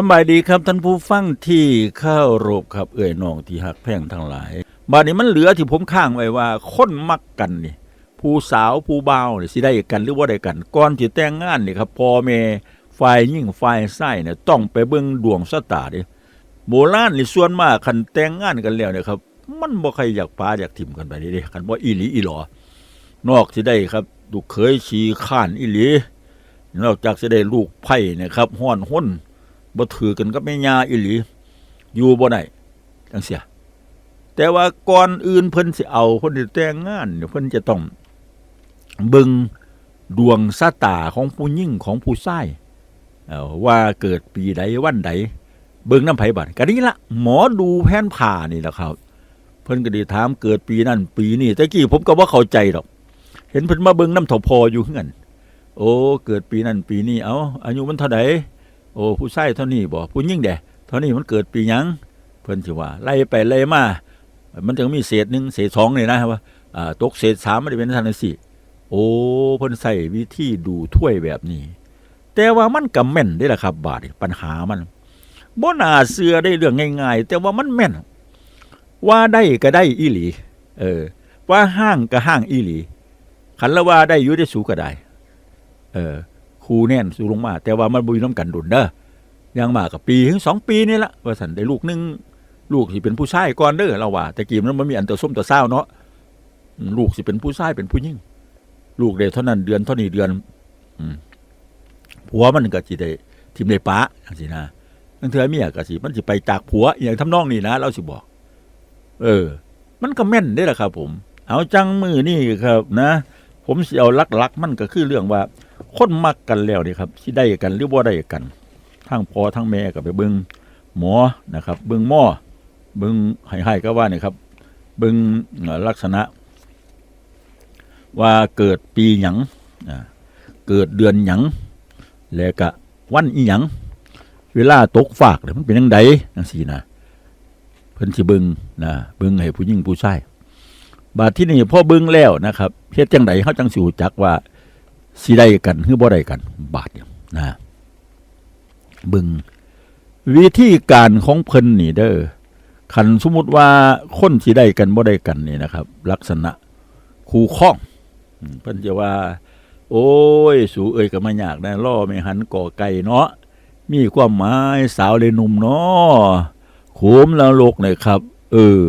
สบายดีครับท่านผู้ฟังที่เข้าโรบครับ เอ่ยน้องที่หักแพงทั้งหลายบาดนี้มันเหลือที่ผมข้างไว้ว่าคนมักกันนี่ผู้สาวผู้บ่าวนี่สิได้กันหรือว่าได้กันก่อนที่แต่งงานนี่ครับพ่อแม่ฝ่ายยิ่งฝ่ายไส้เนี่ยต้องไปเบิ่งดวงชะตาเดิโบราณนี่ส่วนมากคันแต่งงานกันแล้วเนี่ยครับ มันบ่ใครอยากปาอยากถิ่มกันไปเด้คันบ่อีหลีอีหลอนอกสิได้ครับลูกเคยชีข้านอีหลีนอกจากจะได้ลูกไผ่นะครับห้อนห้น บ่ถือกันกับแม่ยาอีหลี อยู่บ่ได้จังเสียแต่ว่าก่อนอื่นเพิ่นสิเอาเพิ่นสิแต่งงานเนี่ยเพิ่นจะต้องเบิงดวงชะตาของผู้หญิงของผู้ชายเอว่าเกิดปีใดวันใดเบิ่งน้ำไผบัดก็นี่ละหมอดูแผนผ่านี่แหละครับ เพิ่นก็ได้ถามเกิดปีนั้นปีนี้แต่กี้ผมก็บ่เข้าใจดอก เห็นเพิ่นมาเบิ่งน้ำทพออยู่เฮือนโอ้ เกิดปีนั้นปีนี้เอาอายุมันเท่าใด โอ้ผู้ชายเท่านี้บ่ผู้หญิงเดเท่านี้มันเกิดปีหยังเพิ่นสิว่าไล่ไปไล่มามันจึงมีเศษหนึ่งเศษสองนี่นะว่าตกเศษสามมันจะเป็นทันสี่โอ้เพิ่นใส่วิธีดูถ้วยแบบนี้ แต่ว่ามันก็แม่นได้ละครับ บาดปัญหามันบ่น่าเชื่อได้เรื่องง่าย ๆ แต่ว่ามันแม่น ว่าได้ก็ได้อีหลี เออ ว่าห้างก็ห้างอีหลีขันละว่าได้ยู่ได้สูก็ได้ เออ คูแน่นสูลงมา แต่ว่ามันบุยน้ำกันดุนเด้อยังมากับปีถึงสองปีนี่ละว่าสันได้ลูกหนึงลูกสิเป็นผู้ชายก่อนเด้อเราว่าแต่กี้มันมันมีอันตัวส้มตัวเศร้าเนาะลูกสิเป็นผู้ชายเป็นผู้หญิงลูกเดเท่านั้นเดือนเท่านี้เดือนอืผัวมันก็สิได้ทิมได้ป้าจังซี่นะทั้งเทื่อเมียก็สิมันสิไปจากผัวอย่างทำนองนี้นะเราสิบอก เออ มันก็แม่นได้ละครับ ผม เอาจังมือนี่ครับ นะ ผมสิเอาลักๆมันก็คือเรื่องว่า คนมักกันแล้วนี่ครับสิได้กันหรือบ่ได้กันทั้งพ่อทั้งแม่ก็ไปเบิ่งหมอนะครับ เบิ่งหมอเบิ่งให้ๆก็ว่านี่ครับ เบิ่งเอ่อลักษณะ ว่าเกิดปีหยังเกิดเดือนหยังแล้วก็วันอีหยังเวลาตกฝากเนี่ยมันเป็นจังไดจังซี่นะเพิ่นสิเบิงนะเบิงให้ผู้หญิงผู้ชายบาดที่นี่พ่อเบิงแล้วนะครับเฮ็ดจังไดเฮาจังสิรู้จักว่า สิได้กันหรือบ่ได้กัน บาดเนี่ยนะบิ่งวิธีการของเพิ่นนี่เด้อคันสมมุติว่าคนสิได้กันบ่ได้กันนี่นะครับ ลักษณะคู่ข้องเพิ่นจะว่า โอ้ย สูเอ้ยก็มายากนะล่อไม่หันก่อไก่เนาะมีความหมายสาวเลยหนุ่มเนาะโขมแล้วโลกหน่อยครับ เออ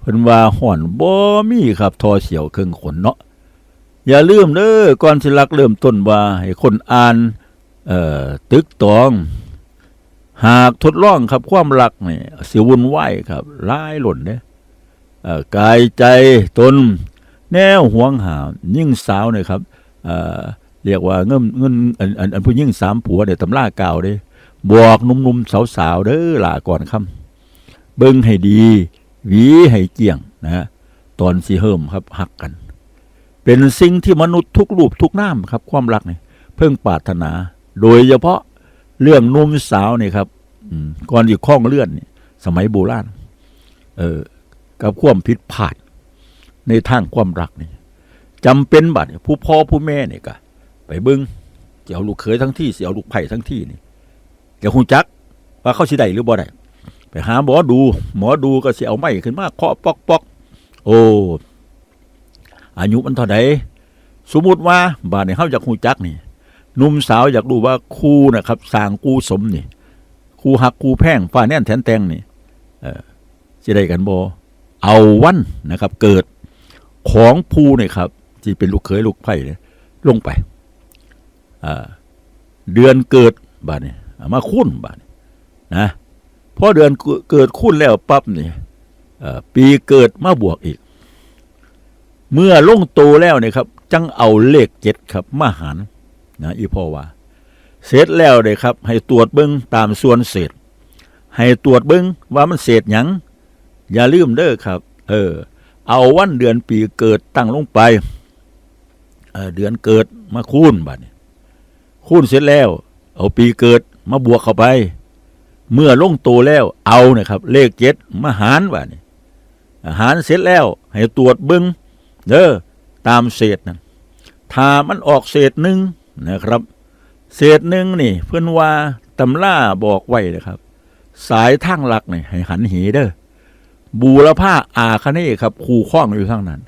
เพิ่นว่าห่อนบ่มีครับ ทอเสียวเครื่องขนเนาะ อย่าลืมเด้อก่อนสิรักเริ่มต้นว่าให้คนอ่านเอ่อตึกตอง หากทดลองครับความรักนี่สิวุ่นวายครับหลายหล่นเด้เอ่อกายใจตน แนวห่วงหายิ่งสาวเนี่ยครับเอ่อเรียกว่าเงินเงินอันอันอันผู้ยิ่งสามผัวเนี่ยตำราเก่าเด้บอกหนุ่มๆสาวๆเด้อล่ะก่อนคำเบิ่งให้ดี หวีให้เกี่ยงนะฮะตอนสิเฮิมครับหักกัน เป็นสิ่งที่มนุษย์ทุกรูปทุกนามครับ ความรักเนี่ยเพิ่งปรารถนา โดยเฉพาะเรื่องนุ่มสาวนี่ครับอืก่อนอยู่ข้องเลื่อนนี่สมัยโบราณเออกับความผิดพลาดในทางความรักนี่จำเป็นบัดผู้พ่อผู้แม่เนี่ยก็ไปเบิ้งเสียเอาลูกเขยทั้งที่เสียเอาลูกไผ่ทั้งที่นี่เดี๋ยวคงจักว่าเขาสิได้หรือบ่ได้ไปหาหมอดู หมอดูก็เสิเอาไม้ขึ้นมาเคาะปอกปอกโอ้ อายุมันเท่าใดสมมติว่าบาดนี่เฮาอยากฮู้จักนี่หนุ่มสาวอยากรู้ว่าคู่นะครับสร้างคู่สมนี่คู่หักคู่แพงฟ้าแน่นแทนแตงนี่เออสิได้กันบ่เอาวันนะครับ เกิดของผู้เนี่ยครับที่เป็นลูกเขยลูกไผ่เนี่ยลงไปเดือนเกิดบาดนี่มาคุ้นบาดนี่นะพอเดือนเกิดคุ้นแล้วปั๊บนี่ปีเกิดมาบวกอีก เมื่อลงโตแล้วเนี่ยครับ จังเอาเลขเจ็ดครับ มาหารนะอีพ่อว่า เสร็จแล้วเลยครับ ให้ตรวจเบิ้งตามส่วนเศษ ให้ตรวจเบิ้งว่ามันเศษหยังอย่าลืมเด้อครับ เออ เอาวันเดือนปีเกิดตั้งลงไปเเดือนเกิดมาคูณบัดนี้คูณเสร็จแล้ว เอาปีเกิดมาบวกเข้าไป เมื่อลงโตแล้ว เอานะครับ เลขเจ็ดมาหารบัดนี้หารเสร็จแล้ว ให้ตรวจเบิ้ง เด้อตามเศษนั้นถ้ามันออกเศษหนึ่งนะครับ เศษหนึ่งนี่ เพื่อนว่าตำล่าบอกไว้นะครับ สายทางหลักนี่ยให้หันเหเด้อบูรพาอาคเน่ครับคู่ข้องอยู่ข้างนั้น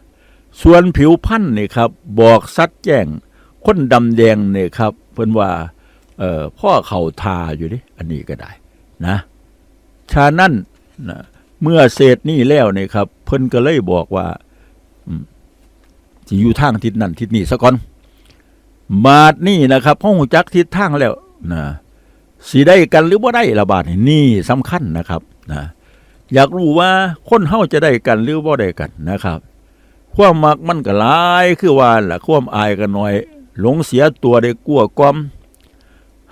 ส่วนผิวพันธุ์นี่ครับ บอกซัดแจ้งคนดำแดงเนี่ยครับ เพิ่นว่าเอ่อพ่อเข่าทาอยู่ดิอันนี้ก็ได้นะฉะนั้นนะเมื่อเศษนี่แล้วเนี่ยครับ เพิ่นก็เลยบอกว่า สิอยู่ทางทิศนั้นทิศนี้ซะก่อนมาดนี่นะครับห้องจักทิศทางแล้วนะสิได้กันหรือว่าได้ละบาดนี่นี่สำคัญนะครับนะอยากรู้ว่าคนเฮาจะได้กันหรือว่าได้กันนะครับ ความมักมันก็หลายคือว่าละความอายก็น้อย หลงเสียตัวได้กลัวกลอม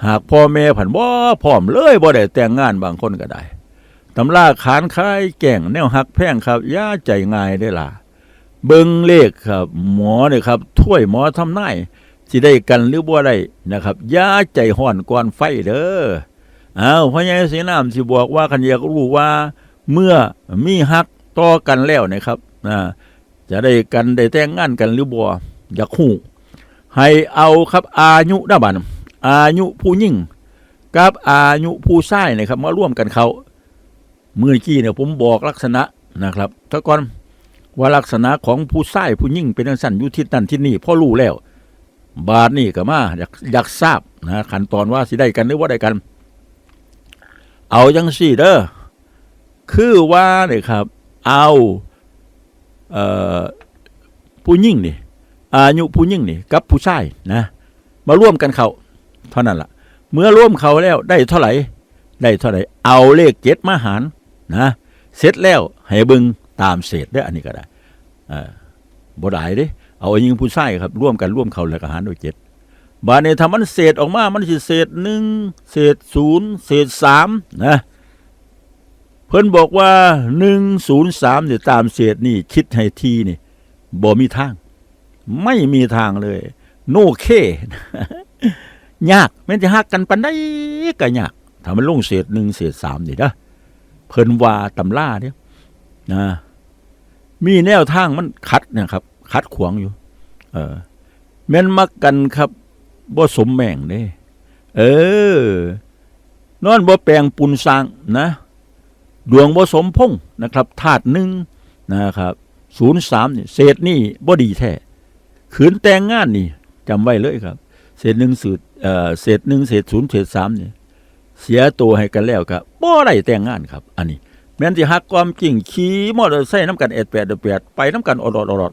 หากพ่อแม่ผันบ่พร้อมเลยบ่ได้แต่งงานบางคนก็ได้ตำราขานคายแก่งแนวหักแพงครับย่าใจง่ายได้ล่ะ เบิ่งเลขครับ หมอเนี่ยครับถ้วยหมอทำนายสิได้กันหรือบ่ได้นะครับย่าใจห่อนก่อนไฟเด้ออ้าวพ่อใหญ่สีน้ำสิบอกว่าคันอยากรู้ว่า เมื่อมีฮักต่อกันแล้วนะครับนะจะได้กันได้แต่งงานกันหรือบ่อยากฮู้ให้เอาครับอายุนะบัดอายุผู้ยิ่งกับอายุผู้ชายนะครับ มาร่วมกันเขาเมื่อกี้เนี่ยผมบอกลักษณะนะครับถ้าก่อน ว่าลักษณะของผู้ชายผู้ยิ่งเป็นจังสั้นอยู่ที่นั่นที่นี่พ่อรู้แล้ว บาทนี่ก็มาอยากอยากทราบนะขั้นตอนว่าสิได้กันหรือว่าได้กัน เอาจังสี่เด้อคือว่าเนี่ยครับ เอาเอ่อผู้ยิ่งนี่อายุผู้ยิ่งนี่กับผู้ชายนะ มาร่วมกันเขาเท่านั้นละ่ะ เมื่อร่วมเขาแล้วได้เท่าไหร่ได้เท่าไหร่เอาเลขเจ็ดมาหารนะ เสร็จแล้วให้บึง ตามเศษได้อันนี้ก็ได้เออบ่ได้เด้เอายิงผู้ชายครับ ร่วมกันร่วมเขาแล้วก็หารด้วยเจ็ดบาดนี้ถ้ามันเศษออกมา มันสิเศษหนึ่งเศษศูนย์เศษสามนะเพิ่นบอกว่าหนึ่งศูนย์สามเนี่ยตามเศษนี่คิดให้ทีนี่บ่มีทาง ไม่มีทางเลย โนเค ยากแม้จะหักกันปันได้ก็ยากถ้ามันลงเศษหนึ่งเศษสามนี่นะเพิ่นว่าตำล่าเนี่ยนะ มีแนวทางมันคัดเนะครับคัดขวางอยู่ เออ แม่นมักกันครับบ่สมแม่งเด้เออนอนบ่แปลงปุนสร้างนะ ดวงบ่สมพงษ์นะครับธาตุหนึ่งนะครับศูนย์สามนี่เศษนี่บ่ดีแท้ขืนแต่งงานนี่จำไว้เลยครับ เศษหนึ่งสูตรเออเศษหนึ่งเศษศูนย์เศษสามเนี่ยเสียตัวให้กันแล้วครับบ่ได้แต่งงานครับ อันนี้ แม้นที่ฮักความจริงขี่มอเตอร์ไซค์น้ำกันเอ็ดแปดเดแปดไปน้ำกันอดอดอดอด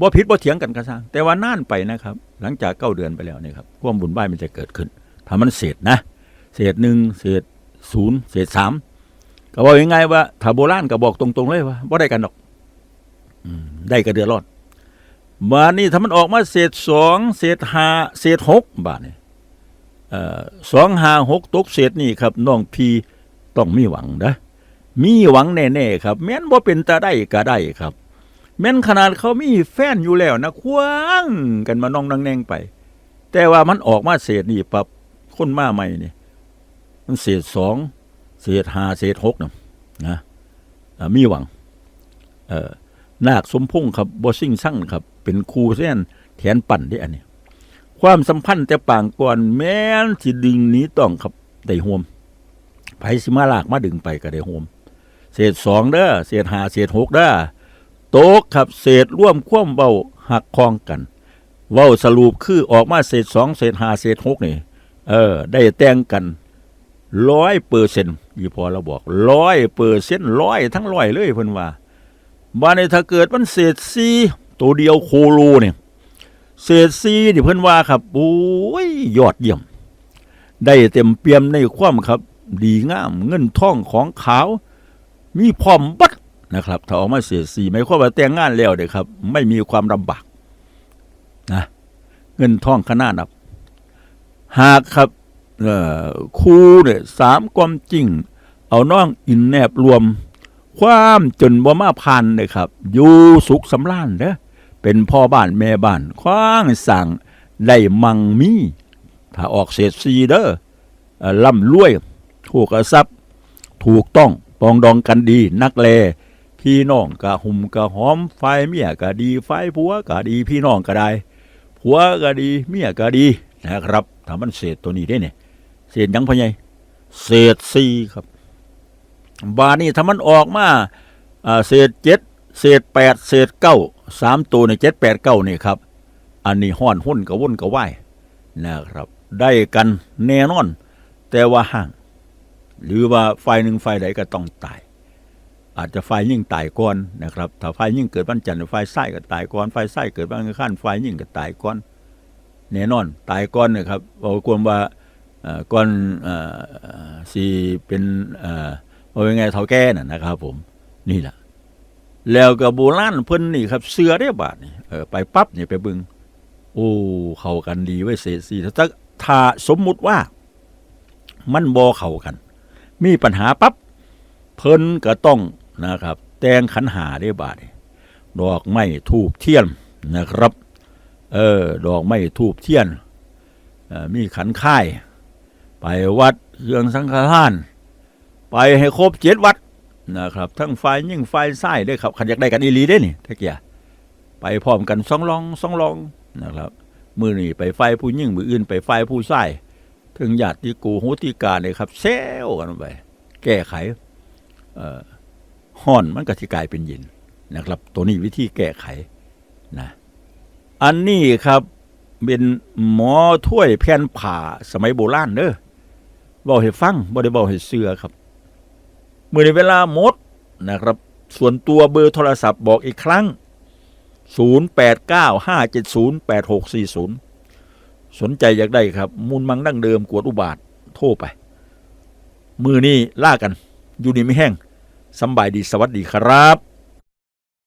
บ่ผิดบ่เถียงกันกระซังแต่ว่านานไปนะครับ หลังจากเก้าเดือนไปแล้วนี่ครับความบุญบ้ายมันจะเกิดขึ้นถ้ามันเศษนะเศษหนึ่งเศษศูนย์เศษสามก็บอกยังไงว่าถ้าโบราณก็บอกตรงๆเลยว่าบ่ได้กันดอกอได้ก็เดือดร้อนมานี่ถ้ามันออกมาเศษสองเศษห้าเศษหกบาทเนี่ยสองห้าหกตกเศษนี่ครับน้องพีต้องมีหวังนะ มีหวังแน่ๆครับ แม้นบ่เป็นตาได้ก็ได้ครับ แม้นขนาดเขามีแฟนอยู่แล้วนะควางกันมาน้องนังแนงไป แต่ว่ามันออกมาเศษนี่ปับคนมาใหม่นี่มันเศษสองเศษห้าเศษหกนะนะมีหวัง เอ่อนาคสมพงษ์ครับบอซิ่งสั่งครับ เป็นครูเส้นแขนปั่นที่อันนี้ความสัมพันธ์แต่ปางก่อนแม้นสิดึงหนี้ต้องครับได้ห่วมไผสิมาลากมาดึงไปก็ได้ห่วม เศษสองเด้อเศษหาเศษหกเด้อโต๊ะครับเศษร่วมคว่ำเบาหักคลองกัน เว้าสรุปคือออกมาเศษสองเศษหาเศษหกนี่เออ ได้แต่งกันร้อยเปอร์เซ็นต์ยี่พอเราบอกร้อยเปอร์เซ็นต์ร้อยทั้งร้อยเลยเพิ่นว่าบ้านในถ้าเกิดมันเศษซีตัวเดียวโคโลเนี่ยเศษซีนี่เพิ่นว่าครับโอ้ยยอดเยี่ยม ได้เต็มเปี่ยมในความครับ ดีงามเงินทองของขาว มีพร้อมบัดนะครับถ้าออกมาเศษซีไม่ความว่าแต่งงานแล้วเด้ครับ ไม่มีความลำบากนะเงินทองขนาดนับ หากครับครูเนี่ยสามความจริง เอาน้องอินแนบรวม ความจนบ่มาพันเลยครับ อยู่สุขสำราญเด้อเป็นพ่อบ้านแม่บ้านคว้างสั่งได้มังมี ถ้าออกเศษซีเด้อเอ่อล่ำรวยถูกทรัพย์ถูกต้อง ปองดองกันดีนักเลพี่น้องกะหุ่มกะหอมไฟเมียกะดีไฟผัวกะดีพี่น้องก็ได้ผัวก็ดีเมียก็ดีนะครับถามันเศษตัวนี้ได้เนี่ยเศษยังพ่อใหญ่เศษสี่ครับ บานี่ถ้ามันออกมาเศษเจ็ดเศษแปดเศษเก้าสามตัวในเจ็ดแปดเก้านี่ครับ อันนี้ห้อนหุ้นกับวุ่นกับไหวนะครับ ได้กันแน่นอน แต่ว่าห่าง หรือว่าฝ่ายหนึ่งฝ่ายใดก็ต้องตาย อาจจะฝ่ายยิ่งตายก่อนนะครับ ถ้าฝ่ายยิ่งเกิดวันจันทร์ฝ่ายไส้ก็ตายก่อนฝ่ายไส้เกิดวันอังคารฝ่ายยิ่งก็ตายก่อนแน่นอน ตายก่อนนะครับบอกควรว่าก่อนเอ่เป็นเอาไงเท่าแก่น่ะนะครับ ผมนี่แหละแล้วก็โบราณเพิ่นนี่ครับเสือได้บาทนี่ไปปั๊บนี่ไปบึง โอ้เข้ากันดีไว้เศษสีถ้าถ้าสมมุติว่า มันบ่เข้ากัน มีปัญหาปั๊บเพิ่นก็ต้องนะครับ แต่งขันหาได้บาดดอกไม้ทูบเทียนนะครับ เออ ดอกไม้ทูบเทียนออมีขันค่าย ไปวัดเครื่องสังฆทาน ไปให้ครบเจ็ดวัดนะครับ ทั้งไฟยิ่งไฟไส้ด้วยครับขันอยากได้กันอีลีได้นี่ถ้าเกียไปพร้อมกันสองลองสองลองนะครับ มือนี่ไปไฟผู้ยิ่งมืออื่นไปไฟผู้ไส้ ถึงญาติกูโหติกาเนี่ยครับ เซลกันไป แก้ไขเอ่อนมันก็สิกลายเป็นเย็นนะครับ ตัวนี้วิธีแก้ไขนะอันนี้ครับเป็นหมอถ้วยแผ่นผ่าสมัยโบราณเด้อบอกให้ฟังบ่ได้บอกให้เสือครับ เมื่อในเวลาหมดนะครับ ส่วนตัวเบอร์โทรศัพท์บอกอีกครั้ง 0895708640 สนใจอยากได้ครับ มูลมังดั้งเดิมกวดอุบาท โทษไป มือนี่ล่ากัน อยู่นี่ไม่แห้งสบายดีสวัสดีครับ